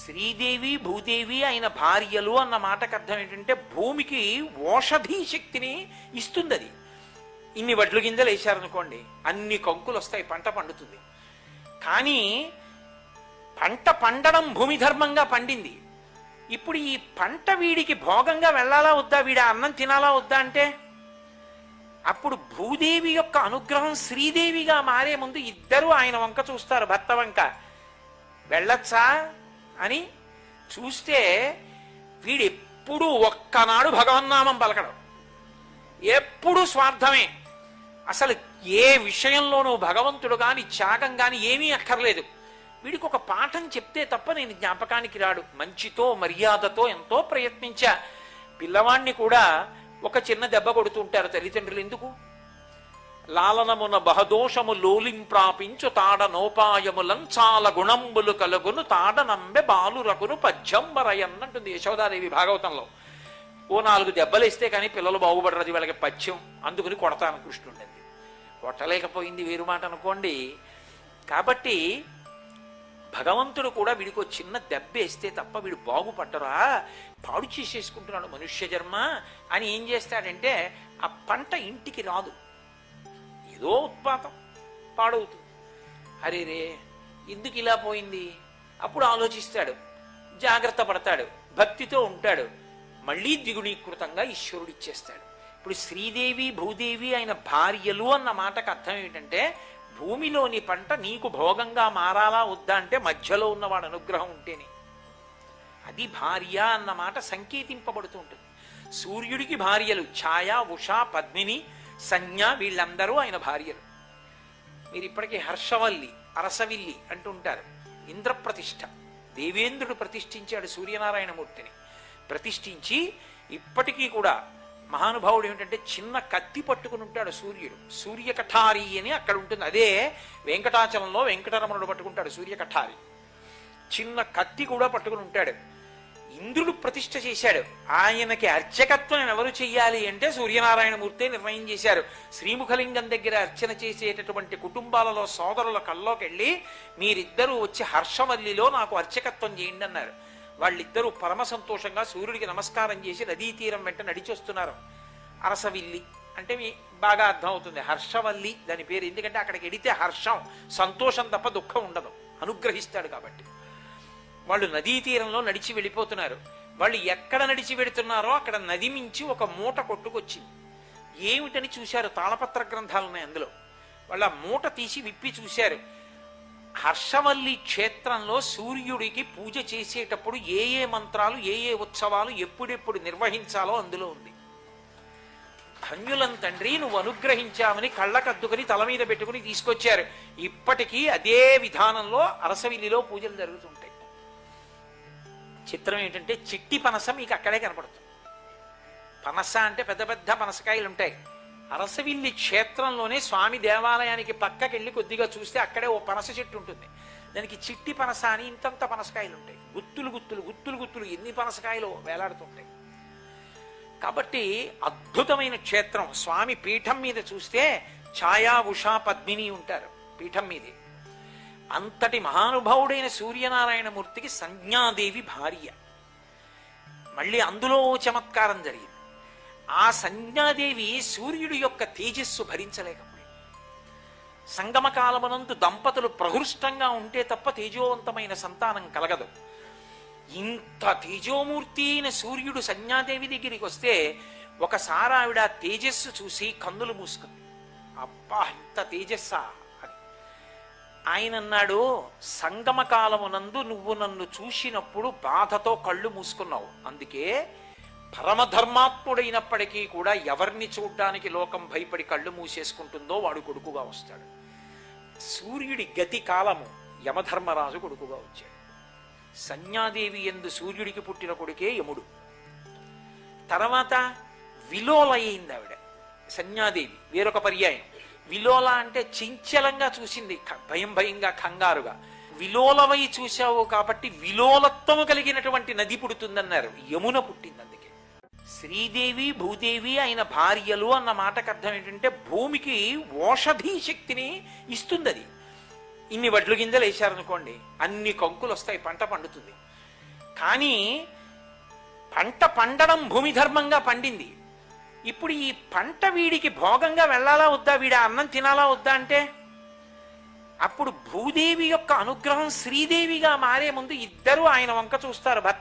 శ్రీదేవి భూదేవి అయిన భార్యలు అన్న మాటకు అర్థం ఏంటంటే భూమికి ఓషధీ శక్తిని ఇస్తుంది అది ఇన్ని వడ్లు గింజలు వేశారనుకోండి అన్ని కంకులు వస్తాయి పంట పండుతుంది. కానీ పంట పండడం భూమి ధర్మంగా పండింది. ఇప్పుడు ఈ పంట వీడికి భోగంగా వెళ్ళాలా వద్దా? వీడి అన్నం తినాలా వద్దా అంటే? అప్పుడు భూదేవి యొక్క అనుగ్రహం శ్రీదేవిగా మారే ముందు ఇద్దరు ఆయన వంక చూస్తారు భర్త వంక. వెళ్ళొచ్చా? అని చూస్తే వీడెప్పుడు ఒక్కనాడు భగవన్నామం పలకడం. ఎప్పుడు స్వార్థమే. అసలు ఏ విషయంలోనూ భగవంతుడు కాని త్యాగం కాని ఏమీ అక్కర్లేదు. వీడికి ఒక పాఠం చెప్తే తప్ప నేను జ్ఞాపకానికి రాడు. మంచితో మర్యాదతో ఎంతో ప్రయత్నించా. పిల్లవాణ్ణి కూడా ఒక చిన్న దెబ్బ కొడుతుంటారు తల్లిదండ్రులు. ఎందుకు? లాలనమున బహదోషము లోలింప్రాపించు తాడ నోపాయములం చాలా గుణంబులు కలుగును తాడ నంబె బాలురకును పద్యంబరయన్నంటుంది యశోదాదేవి భాగవతంలో. ఓ నాలుగు దెబ్బలు ఇస్తే కానీ పిల్లలు బాగుపడరు వాళ్ళకి పద్యం. అందుకుని కొడతాను కృష్ణుండేది కొట్టలేకపోయింది వేరు మాట అనుకోండి. కాబట్టి భగవంతుడు కూడా వీడికి ఒక చిన్న దెబ్బేస్తే తప్ప వీడు బాగుపడ్డరా? పాడు చేసేసుకుంటున్నాడు మనుష్య జన్మ అని ఏం చేస్తాడంటే ఆ పంట ఇంటికి రాదు. ఏదో ఉత్పాతం పాడవుతుంది. అరే రే ఎందుకు ఇలా పోయింది? అప్పుడు ఆలోచిస్తాడు జాగ్రత్త పడతాడు భక్తితో ఉంటాడు. మళ్ళీ ద్విగుణీకృతంగా ఈశ్వరుడు ఇచ్చేస్తాడు. ఇప్పుడు శ్రీదేవి భూదేవి అయిన భార్యలు అన్న మాటకు అర్థం ఏంటంటే భూమిలోని పంట నీకు భోగంగా మారాలా వద్దా అంటే మధ్యలో ఉన్నవాడు అనుగ్రహం ఉంటేనే. అది భార్య అన్న మాట సంకేతింపబడుతూ ఉంటుంది. సూర్యుడికి భార్యలు ఛాయ ఉషా పద్మిని సంజ్ఞ వీళ్ళందరూ ఆయన భార్యలు. మీరు ఇప్పటికీ హర్షవల్లి అరసవిల్లి అంటుంటారు ఇంద్రప్రతిష్ఠ. దేవేంద్రుడు ప్రతిష్ఠించాడు సూర్యనారాయణమూర్తిని. ప్రతిష్ఠించి ఇప్పటికీ కూడా మహానుభావుడు ఏమిటంటే చిన్న కత్తి పట్టుకుని ఉంటాడు సూర్యుడు. సూర్యకఠారి అని అక్కడ ఉంటుంది. అదే వెంకటాచలంలో వెంకటరమణుడు పట్టుకుంటాడు సూర్యకఠారి. చిన్న కత్తి కూడా పట్టుకుని ఉంటాడు. ఇంద్రుడు ప్రతిష్ఠ చేశాడు. ఆయనకి అర్చకత్వం ఎవరు చెయ్యాలి అంటే సూర్యనారాయణమూర్తి నిర్ణయం చేశారు. శ్రీముఖలింగం దగ్గర అర్చన చేసేటటువంటి కుటుంబాలలో సోదరుల కల్లోకి వెళ్ళి మీరిద్దరూ వచ్చి హర్షవల్లిలో నాకు అర్చకత్వం చేయండి అన్నారు. వాళ్ళిద్దరూ పరమ సంతోషంగా సూర్యుడికి నమస్కారం చేసి నదీ తీరం వెంట నడిచొస్తున్నారు. అరసవిల్లి అంటే మీ బాగా అర్థమవుతుంది. హర్షవల్లి దాని పేరు. ఎందుకంటే అక్కడికి ఎడితే హర్షం సంతోషం తప్ప దుఃఖం ఉండదు. అనుగ్రహిస్తాడు కాబట్టి. వాళ్ళు నదీ తీరంలో నడిచి వెళ్ళిపోతున్నారు. వాళ్ళు ఎక్కడ నడిచి వెడుతున్నారో అక్కడ నది మించి ఒక మూట కొట్టుకొచ్చింది. ఏమిటని చూశారు? తాళపత్ర గ్రంథాలు ఉన్నాయి అందులో. వాళ్ళ మూట తీసి విప్పి చూశారు. హర్షవల్లి క్షేత్రంలో సూర్యుడికి పూజ చేసేటప్పుడు ఏ ఏ మంత్రాలు ఏ ఏ ఉత్సవాలు ఎప్పుడెప్పుడు నిర్వహించాలో అందులో ఉంది. ధన్యులం తండ్రి నువ్వు అనుగ్రహించామని కళ్ళకద్దుకొని తల మీద పెట్టుకుని తీసుకొచ్చారు. ఇప్పటికీ అదే విధానంలో అరసవిల్లిలో పూజలు జరుగుతుంటాయి. చిత్రం ఏంటంటే చిట్టి పనస మీకు అక్కడే కనపడుతుంది. పనస అంటే పెద్ద పెద్ద పనసకాయలు ఉంటాయి. అరసవిల్లి క్షేత్రంలోనే స్వామి దేవాలయానికి పక్కకెళ్ళి కొద్దిగా చూస్తే అక్కడే ఓ పనస చెట్టు ఉంటుంది. దానికి చిట్టి పనస అని ఇంతంత పనసకాయలు ఉంటాయి. గుత్తులు గుత్తులు గుత్తులు గుత్తులు ఎన్ని పనసకాయలు వేలాడుతుంటాయి. కాబట్టి అద్భుతమైన క్షేత్రం. స్వామి పీఠం మీద చూస్తే ఛాయా ఉషా పద్మిని ఉంటారు. పీఠం మీదే. అంతటి మహానుభావుడైన సూర్యనారాయణమూర్తికి సంజ్ఞాదేవి భార్య. మళ్ళీ అందులో చమత్కారం జరిగింది. ఆ సంజ్ఞాదేవి సూర్యుడి యొక్క తేజస్సు భరించలేకపోయింది. సంగమకాలమునందు దంపతులు ప్రహృష్టంగా ఉంటే తప్ప తేజోవంతమైన సంతానం కలగదు. ఇంత తేజోమూర్తి అయిన సూర్యుడు సంజ్ఞాదేవి దగ్గరికి వస్తే ఒకసారి ఆవిడ తేజస్సు చూసి కన్నులు మూసుకుంది. అబ్బా ఇంత తేజస్సా? ఆయన అన్నాడు సంగమ కాలమునందు నువ్వు నన్ను చూసినప్పుడు బాధతో కళ్ళు మూసుకున్నావు. అందుకే పరమధర్మాత్ముడైనప్పటికీ కూడా ఎవరిని చూడటానికి లోకం భయపడి కళ్ళు మూసేసుకుంటుందో వాడు కొడుకుగా వస్తాడు. సూర్యుడి గతి కాలము యమధర్మరాజు కొడుకుగా వచ్చాడు. సన్యాదేవి ఎందు సూర్యుడికి పుట్టిన కొడుకే యముడు. తర్వాత విలోల అయింది ఆవిడ సన్యాదేవి వేరొక పర్యాయం. విలోల అంటే చించలంగా చూసింది భయం భయంగా కంగారుగా. విలోలవై చూశావు కాబట్టి విలోలత్వము కలిగినటువంటి నది పుడుతుందన్నారు. యమున పుట్టింది అందుకే. శ్రీదేవి భూదేవి అయిన భార్యలు అన్న మాటకు అర్థం ఏంటంటే భూమికి ఓషధీ శక్తిని ఇస్తుంది అది ఇన్ని వడ్లు గింజలు వేశారనుకోండి అన్ని కంకులు వస్తాయి పంట పండుతుంది. కానీ పంట పండడం భూమి ధర్మంగా పండింది. ఇప్పుడు ఈ పంట వీడికి భోగంగా వెళ్ళాలా వద్దా? వీడి అన్నం తినాలా వద్దా అంటే? అప్పుడు భూదేవి యొక్క అనుగ్రహం శ్రీదేవిగా మారే ముందు ఇద్దరు ఆయన వంక చూస్తారు. భర్త